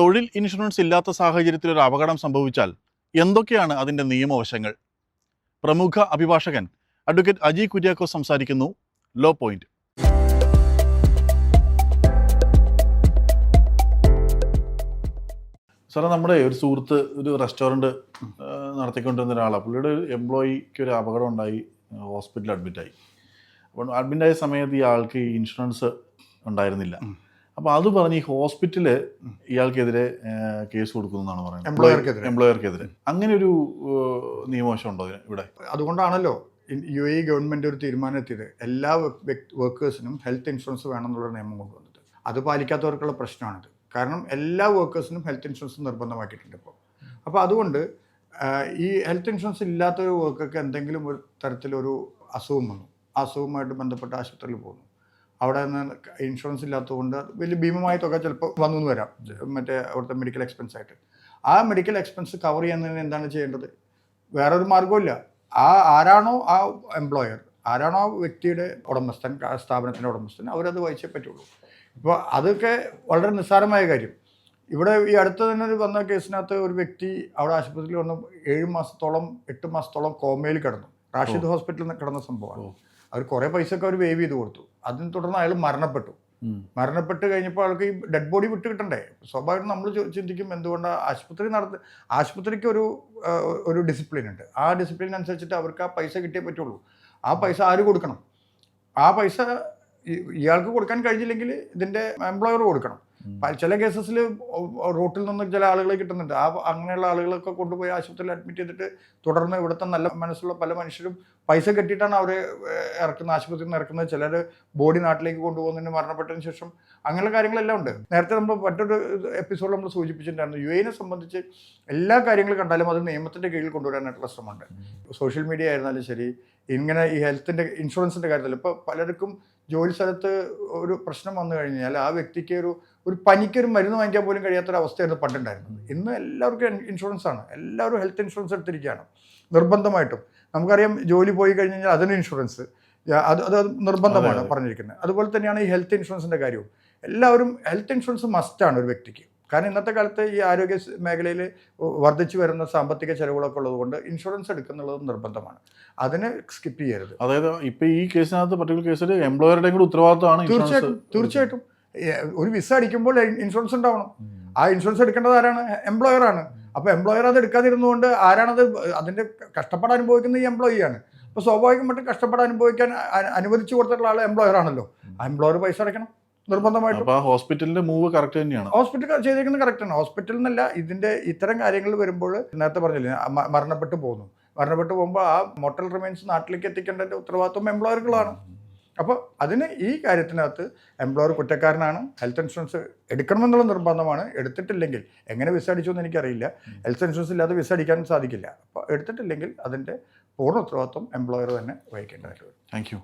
തൊഴിൽ ഇൻഷുറൻസ് ഇല്ലാത്ത സാഹചര്യത്തിൽ ഒരു അപകടം സംഭവിച്ചാൽ എന്തൊക്കെയാണ് അതിന്റെ നിയമവശങ്ങൾ? പ്രമുഖ അഭിഭാഷകൻ അഡ്വക്കേറ്റ് അജി കുര്യാക്കോ സംസാരിക്കുന്നു. Law point. സാറേ നമ്മുടെ ഒരു സുഹൃത്ത് ഒരു റെസ്റ്റോറന്റ് നടത്തിക്കൊണ്ടിരുന്ന ഒരാളാണ് പുള്ളിയുടെ ഒരു എംപ്ലോയിക്ക് ഒരു അപകടം ഉണ്ടായി ഹോസ്പിറ്റലിൽ അഡ്മിറ്റായി. അപ്പോൾ അഡ്മിറ്റായ സമയത്ത് ഈ ആൾക്ക് ഇൻഷുറൻസ് ഉണ്ടായിരുന്നില്ല. അപ്പോൾ അത് പറഞ്ഞ് ഈ ഹോസ്പിറ്റൽ ഇയാൾക്കെതിരെ കേസ് കൊടുക്കുന്നതാണ് പറയുന്നത്. എംപ്ലോയർക്കെതിരെ. എംപ്ലോയർക്കെതിരെ. അങ്ങനെ ഒരു നിയമവശം ഉണ്ടോ ഇവിടെ? അതുകൊണ്ടാണല്ലോ യു എ ഗവൺമെന്റ് ഒരു തീരുമാനം എത്തിയത് എല്ലാ വർക്കേഴ്സിനും ഹെൽത്ത് ഇൻഷുറൻസ് വേണമെന്നുള്ള നിയമം കൊണ്ടുവന്നത്. അത് പാലിക്കാത്തവർക്കുള്ള പ്രശ്നമാണിത്. കാരണം എല്ലാ വർക്കേഴ്സിനും ഹെൽത്ത് ഇൻഷുറൻസ് നിർബന്ധമാക്കിയിട്ടുണ്ട് ഇപ്പോൾ. അപ്പോൾ അതുകൊണ്ട് ഈ ഹെൽത്ത് ഇൻഷുറൻസ് ഇല്ലാത്ത ഒരു വർക്കർക്ക് എന്തെങ്കിലും ഒരു തരത്തിലൊരു അസുഖം വന്നു. അസുഖവുമായിട്ട് ബന്ധപ്പെട്ട ആശുപത്രിയിൽ പോകുന്നു അവിടെ നിന്ന് ഇൻഷുറൻസ് ഇല്ലാത്തതുകൊണ്ട് വലിയ ഭീമമായ തുക ചിലപ്പോൾ വന്നു എന്ന് വരാം മറ്റേ അവിടുത്തെ മെഡിക്കൽ എക്സ്പെൻസ് ആയിട്ട്. ആ മെഡിക്കൽ എക്സ്പെൻസ് കവർ ചെയ്യുന്നതിന് എന്താണ് ചെയ്യേണ്ടത്? വേറൊരു മാർഗമില്ല ആ ആരാണോ ആ എംപ്ലോയർ ആരാണോ ആ വ്യക്തിയുടെ ഉടമസ്ഥൻ സ്ഥാപനത്തിന്റെ ഉടമസ്ഥൻ അവരത് വഹിച്ചേ പറ്റുള്ളൂ. ഇപ്പോൾ അതൊക്കെ വളരെ നിസ്സാരമായ കാര്യം. ഇവിടെ ഈ അടുത്ത് തന്നെ വന്ന കേസിനകത്ത് ഒരു വ്യക്തി അവിടെ ആശുപത്രിയിൽ വന്ന് ഏഴ് മാസത്തോളം എട്ട് മാസത്തോളം കോമയിൽ കിടന്നു. റാഷിദ് ഹോസ്പിറ്റലിൽ നിന്ന് കിടന്ന സംഭവമാണ്. അവർ കുറേ പൈസ ഒക്കെ അവർ വേവ് ചെയ്ത് കൊടുത്തു. അതിനെ തുടർന്ന് അയാൾ മരണപ്പെട്ടു. മരണപ്പെട്ട് കഴിഞ്ഞപ്പോൾ ആൾക്ക് ഈ ഡെഡ് ബോഡി വിട്ട് കിട്ടണ്ടേ സ്വാഭാവികം നമ്മൾ ചിന്തിക്കും എന്തുകൊണ്ടാണ് ആശുപത്രി നടത്തി ആശുപത്രിക്ക് ഒരു ഒരു ഡിസിപ്ലിൻ ഉണ്ട്. ആ ഡിസിപ്ലിൻ അനുസരിച്ചിട്ട് അവർക്ക് ആ പൈസ കിട്ടിയേ പറ്റുള്ളൂ. ആ പൈസ ആര് കൊടുക്കണം? ആ പൈസ ഇയാൾക്ക് കൊടുക്കാൻ കഴിഞ്ഞില്ലെങ്കിൽ ഇതിന്റെ എംപ്ലോയർ കൊടുക്കണം. ചില കേസസിൽ റോട്ടിൽ നിന്ന് ചില ആളുകളെ കിട്ടുന്നുണ്ട്. ആ അങ്ങനെയുള്ള ആളുകളൊക്കെ കൊണ്ടുപോയി ആശുപത്രിയിൽ അഡ്മിറ്റ് ചെയ്തിട്ട് തുടർന്ന് ഇവിടുത്തെ നല്ല മനസ്സുള്ള പല മനുഷ്യരും പൈസ കെട്ടിയിട്ടാണ് അവരെ ഇറക്കുന്ന ആശുപത്രിയിൽ നിന്ന് ഇറക്കുന്നത്. ചിലർ ബോഡി നാട്ടിലേക്ക് കൊണ്ടുപോകുന്നതിന് മരണപ്പെട്ടതിന് ശേഷം അങ്ങനെയുള്ള കാര്യങ്ങളെല്ലാം ഉണ്ട്. നേരത്തെ നമ്മൾ മറ്റൊരു എപ്പിസോഡ് നമ്മൾ സൂചിപ്പിച്ചിട്ടുണ്ടായിരുന്നു. യു എനെ സംബന്ധിച്ച് എല്ലാ കാര്യങ്ങളും കണ്ടാലും അത് നിയമത്തിന്റെ കീഴിൽ കൊണ്ടുവരാനായിട്ടുള്ള ശ്രമമുണ്ട്. സോഷ്യൽ മീഡിയ ആയിരുന്നാലും ശരി ഇങ്ങനെ ഈ ഹെൽത്തിന്റെ ഇൻഷുറൻസിന്റെ കാര്യത്തിൽ ഇപ്പോൾ പലർക്കും ജോലി സ്ഥലത്ത് ഒരു പ്രശ്നം വന്നു കഴിഞ്ഞാൽ ആ വ്യക്തിക്ക് ഒരു ഒരു പനിക്കൊരു മരുന്ന് വാങ്ങിക്കാൻ പോലും കഴിയാത്തൊരവസ്ഥയായിരുന്നു പണ്ടുണ്ടായിരുന്നത്. ഇന്ന് എല്ലാവർക്കും ഇൻഷുറൻസ് ആണ് എല്ലാവരും ഹെൽത്ത് ഇൻഷുറൻസ് എടുത്തിരിക്കുകയാണ്. നിർബന്ധമായിട്ടും. നമുക്കറിയാം ജോലി പോയി കഴിഞ്ഞ് കഴിഞ്ഞാൽ അതിന് ഇൻഷുറൻസ്. അത് അത് നിർബന്ധമാണ്. പറഞ്ഞിരിക്കുന്നത്. അതുപോലെ തന്നെയാണ് ഈ ഹെൽത്ത് ഇൻഷുറൻസിന്റെ കാര്യവും. എല്ലാവരും ഹെൽത്ത് ഇൻഷുറൻസ് മസ്റ്റാണ് ഒരു വ്യക്തിക്ക്. കാരണം ഇന്നത്തെ കാലത്ത് ഈ ആരോഗ്യ മേഖലയിൽ വർദ്ധിച്ചു വരുന്ന സാമ്പത്തിക ചെലവുകളൊക്കെ ഉള്ളതുകൊണ്ട് ഇൻഷുറൻസ് എടുക്കുന്നുള്ളത് നിർബന്ധമാണ്. അതിന് സ്കിപ്പ് ചെയ്യരുത്. അതായത് ഇപ്പൊ ഈ കേസിനകത്ത് പർട്ടിക്കുലർ കേസിൽ എംപ്ലോയറുടെയും കൂടെ ഉത്തരവാദിത്തമാണ് തീർച്ചയായിട്ടും തീർച്ചയായിട്ടും. ഒരു വിസ അടിക്കുമ്പോൾ ഇൻഷുറൻസ് ഉണ്ടാവണം. ആ ഇൻഷുറൻസ് എടുക്കേണ്ടത് ആരാണ്? എംപ്ലോയർ ആണ്. അപ്പോൾ എംപ്ലോയർ അത് എടുക്കാതിരുന്നുകൊണ്ട് ആരാണത് അതിന്റെ കഷ്ടപ്പാട് അനുഭവിക്കുന്നത് ഈ എംപ്ലോയി ആണ്. അപ്പോൾ സ്വാഭാവികമായിട്ടും കഷ്ടപ്പാട് അനുഭവിക്കാൻ അനുവദിച്ചു കൊടുത്തിട്ടുള്ള ആൾ എംപ്ലോയർ ആണല്ലോ. ആ എംപ്ലോയർ പൈസ അടയ്ക്കണം നിർബന്ധമായിട്ടും. ഹോസ്പിറ്റലിന്റെ മൂവ് കറക്റ്റ് തന്നെയാണ്. ഹോസ്പിറ്റൽ ചെയ്തേക്കുന്നത് കറക്റ്റ് ആണ്. ഹോസ്പിറ്റൽ എന്നല്ല ഇതിന്റെ ഇത്തരം കാര്യങ്ങൾ വരുമ്പോൾ നേരത്തെ പറഞ്ഞില്ലേ മരണപ്പെട്ടു പോകുന്നു. മരണപ്പെട്ടു പോകുമ്പോൾ ആ മോട്ടൽ റിമൈൻസ് നാട്ടിലേക്ക് എത്തിക്കേണ്ടതിന്റെ ഉത്തരവാദിത്വം എംപ്ലോയറുകളാണ് അപ്പോൾ അതിന് ഈ കാര്യത്തിനകത്ത് എംപ്ലോയർ കുറ്റക്കാരനാണ് ഹെൽത്ത് ഇൻഷുറൻസ് എടുക്കണമെന്നുള്ള നിർബന്ധമാണ്. എടുത്തിട്ടില്ലെങ്കിൽ എങ്ങനെ വിസ അടിച്ചു എന്ന് എനിക്കറിയില്ല ഹെൽത്ത് ഇൻഷുറൻസ് ഇല്ലാതെ വിസ അടിക്കാൻ സാധിക്കില്ല. അപ്പോൾ എടുത്തിട്ടില്ലെങ്കിൽ അതിന്റെ പൂർണ ഉത്തരവാദിത്വം എംപ്ലോയർ തന്നെ വഹിക്കേണ്ടതായിട്ട് വരും. Thank you